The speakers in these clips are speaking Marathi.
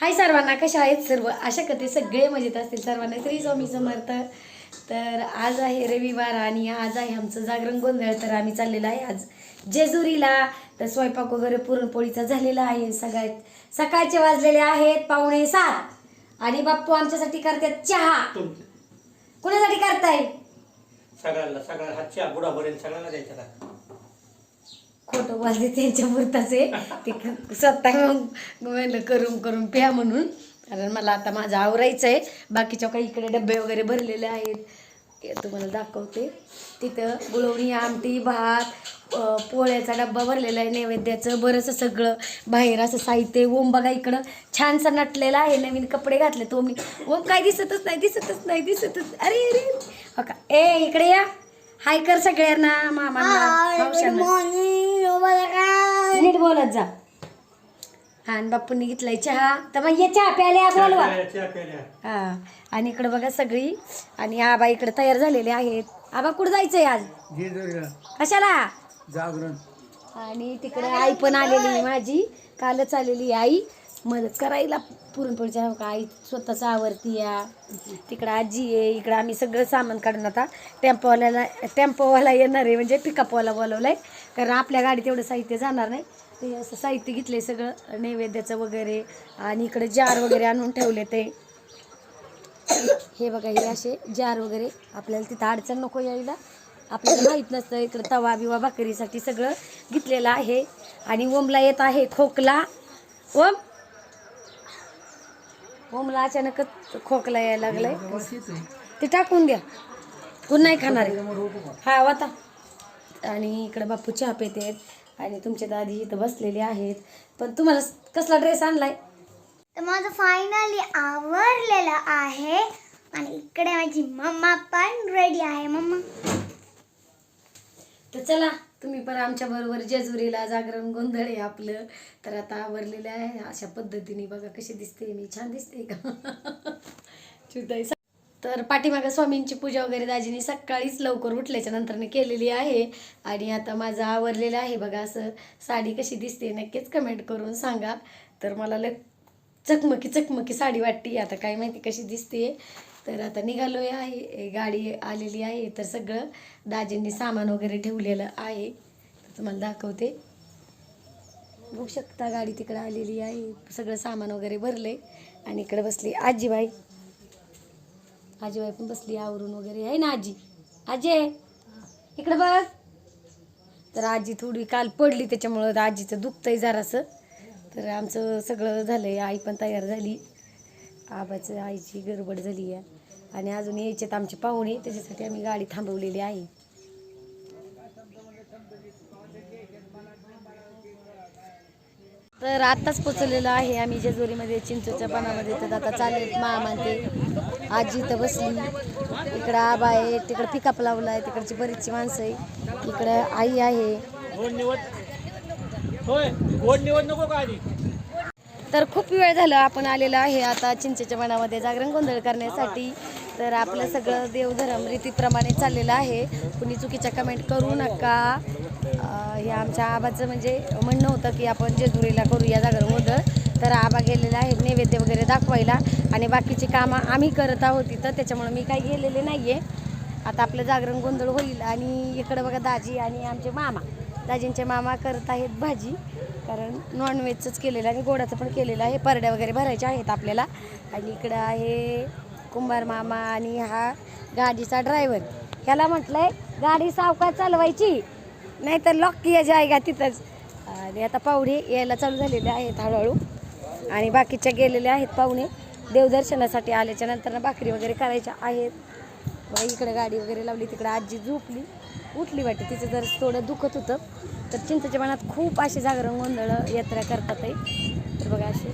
हाय सर्वांना कशा आहेत सर्व? आशा करते सगळे मजेत असतील सर्वांना. श्री स्वामी समर्थ. तर आज आहे रविवार आणि आज आहे आमचं जागरण गोंधळ. तर आम्ही चाललेलं आहे आज जेजुरीला. तर स्वयंपाक वगैरे पुरणपोळीचा झालेला आहे. सगळ्यात सकाळचे वाजलेले आहेत पावणे सात. आणि बाप्पू आमच्यासाठी करतात चहा. कुणासाठी करताय? सगळ्यांना सगळ्या हातच्या बुडापर्यंत सगळ्यांना द्यायचं खोटं बोलते त्यांच्या आहे ते स्वतः म्हणलं करून करून प्या म्हणून. कारण मला आता माझं आवरायचं आहे बाकीच्या काही इकडे डबे वगैरे भरलेले आहेत. हे तुम्हाला दाखवते. तिथं गुळवणी आमटी भात पोळ्याचा डब्बा भरलेला आहे नैवेद्याचं. बरंच सगळं. बाहेर असं साहित्य ओम बघा इकडं. छानसा नटलेला आहे नवीन कपडे घातले तो मी ओम काय दिसतच नाही दिसतच नाही दिसतच. अरे अरे. हो का? ए इकडे या. हाय कर सगळ्यांना मामांना मावशांना नीट बोलत जा. हा आणि बापूंनी घेतलाय चहा. तर मग ये चहा प्यायला बोलवा. हा आणि इकडं बघा सगळी. आणि आबा इकडे तयार झालेले आहेत. आबा कुठं जायचंय आज? कशाला? जागरण. आणि तिकडे आई पण आलेली आहे माझी. कालच आलेली आहे आई. मदत करायला पुरणपोळीच्या का आई स्वतःच आवरती या तिकडं आजी आहे इकडं आम्ही सगळं सामान काढून आता टेम्पोवाल्याला टेम्पोवाला येणार आहे म्हणजे पिकअपवाला बोलवलं आहे कारण आपल्या गाडीत एवढं साहित्य जाणार नाही. ते असं साहित्य घेतलं आहे सगळं नैवेद्याचं वगैरे आणि इकडं जार वगैरे आणून ठेवले ते. हे बघा हे असे जार वगैरे. आपल्याला तिथं अडचण नको यायला. आपल्याला माहीत नसतं इकडं तवा बिवा भाकरीसाठी सगळं घेतलेलं आहे. आणि ओमला येत आहे खोकला. ओम! ओमला अचानकच खोकला यायला लागलाय. ते टाकून द्या कोण नाही खाणार आहे. हा वाता. आणि इकडे बापू चहा पेते आहेत. आणि तुमच्या दादी इथं बसलेले आहेत. पण तुम्हाला कसला ड्रेस आणलाय? तर माझं फायनली आवरलेलं आहे. आणि इकडे माझी मम्मा पण रेडी आहे मम्मा. तर चला तुम्ही पण आमच्या बरोबर जेजुरीला जागरण गोंधळ आहे आपलं. तर आता आवरलेलं आहे. अशा पद्धतीने बघा कशी दिसते मी. छान दिसते का? चुताई तर पाठीमागं स्वामींची पूजा वगैरे दाजीनी सकाळीच लवकर उठल्याच्या नंतरने केलेली आहे. आणि आता माझं आवरलेलं आहे. बघा असं साडी कशी दिसते. नक्कीच कमेंट करून सांगा. तर मला लय चकमकी चकमकी साडी वाटते. आता काय माहिती कशी दिसते. तर आता निघालो आहे. ए, गाडी आलेली आहे. तर सगळं दाजींनी सामान वगैरे ठेवलेलं आहे. तुम्हाला दाखवते. बघू शकता गाडी तिकडं आलेली आहे. सगळं सामान वगैरे भरले आणि इकडे बसली आजीबाई. आजीबाई पण बसली आवरून वगैरे. आहे ना आजी? आजी इकडे बस. तर आजी थोडी काल पडली त्याच्यामुळं आजीचं दुखतंय जरासं. तर आमचं सगळं झालंय. आई पण तयार झाली. आबाचं आईची गडबड झाली आहे. आणि अजून यायच्यात आमचे पाहुणे त्याच्यासाठी आम्ही गाडी थांबवलेली आहे. तर आत्ताच पोचलेलो आहे आम्ही जेजुरीमध्ये चिंचोच्या पानामध्ये. तर आता चालेल मामा ते. आजी तर बसली. इकडं आबा आहे तिकडं पिकअप लावला आहे. तिकडची बरीचशी माणसं आहे. इकडं आई आहे. तर खूप वेळ झाला आपण आलेलो आहे आता चिंचेच्या मनामध्ये जागरण गोंधळ करण्यासाठी. तर आपलं सगळं देवधर्म रीतीप्रमाणे चाललेलं आहे. कुणी चुकीच्या कमेंट करू नका. हे आमच्या आबाचं म्हणजे म्हणणं होतं की आपण जेजुरीला करूया जागरण गोंधळ. तर आबा गेलेला आहे नैवेद्य वगैरे दाखवायला आणि बाकीची कामं आम्ही करत आहोत तिथं त्याच्यामुळं मी काही गेलेले नाही आहे आता आपलं जागरण गोंधळ होईल आणि इकडं बघा दाजी आणि आमचे मामा. दाजींचे मामा करत आहेत भाजी. कारण नॉनव्हेजचंच केलेलं आणि गोडाचं पण केलेलं आहे. परड्या वगैरे भरायच्या आहेत आपल्याला. आणि इकडं आहे कुंभार मामा आणि हा गाडीचा ड्रायव्हर ह्याला म्हटलंय गाडी सावकाश चालवायची नाहीतर लॉक किया जायगा तिथंच. आणि आता पाहुणे यायला चालू झालेले आहेत हळूहळू. आणि बाकीच्या गेलेल्या आहेत पाहुणे. देवदर्शनासाठी आल्याच्यानंतर भाकरी वगैरे करायच्या आहेत. मग इकडे गाडी वगैरे लावली तिकडं आजी झोपली. उठली वाटते तिचं जर थोडं दुखत होतं. तर चिंचेच्या मनात खूप असे जागरण गोंधळ यात्रा करतात आहे तर बघा असे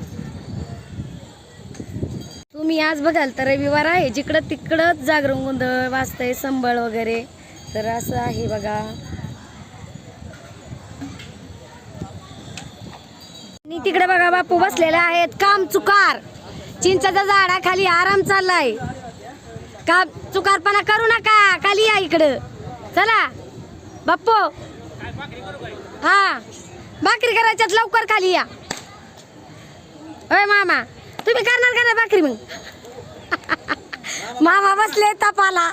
तुम्ही आज बघाल तर रविवार आहे. जिकडं तिकडंच जागरण गोंधळ वाजतंय संबळ वगैरे. तर असं आहे बघा. आणि तिकडे बघा बापू बसलेले आहेत. काम चुकार. चिंचाच्या झाडाखाली आराम चाललाय. काम चुकारपणा करू नका. खाली या इकडं. चला. बाप्पू. हा. भाकरी करायच्यात लवकर खाली या. होय मामा तुम्ही करणार का नाही भाकरी मग? मामा बसले तपाला.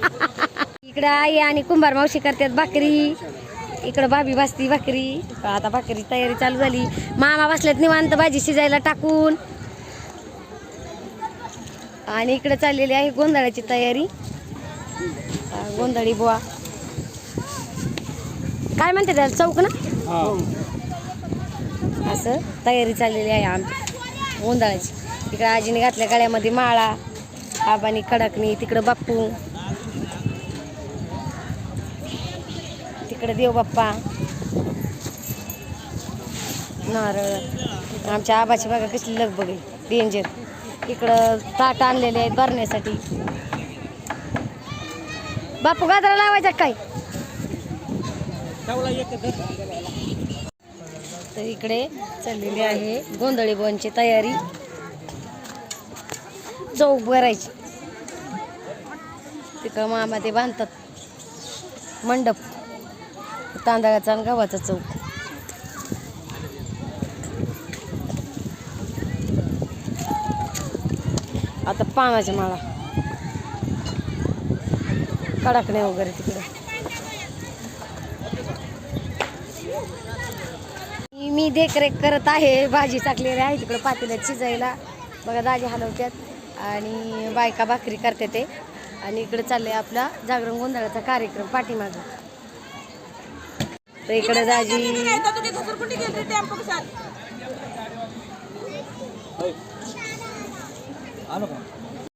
इकडं आई आणि कुंभार मावशी करतात भाकरी. इकडं भाभी भाजती भाकरी. आता भाकरी तयारी चालू झाली. मामा बसल्यात निवांत भाजी शिजायला टाकून. आणि इकडं चाललेली आहे गोंधळाची तयारी. गोंधळी बुवा. काय म्हणते त्याला? चौक ना? असं तयारी चाललेली आहे आमची गोंधळाची. इकडे आजीने घातल्या गळ्यामध्ये माळा आबानी कडकणी तिकडं बाप्पू. तिकडे देव बाप्पा. नारळ. आमच्या आबाची बघा कसली लगबग आहे. डेंजर इकडं ताट आणलेले आहेत भरण्यासाठी. बापू गाजरा लावायचा काय? एक तर इकडे चाललेली आहे गोंधळी बनची तयारी. चौक भरायची. तिकडं मामा ते बांधतात. मंडप. तांदळाचा आणि गव्हाचा चौक. आता पानाच्या माळा. कडकणे वगैरे तिकडे. मी देखरेख करत आहे. भाजी टाकलेली आहे. तिकडं पातेल्यात शिजायला. बघा दाजी हलवत्यात. आणि बायका भाकरी करते ते. आणि इकडे चाललंय आपला जागरण गोंधळाचा कार्यक्रम पाठीमागं. तर इकडे दाजी आलो का?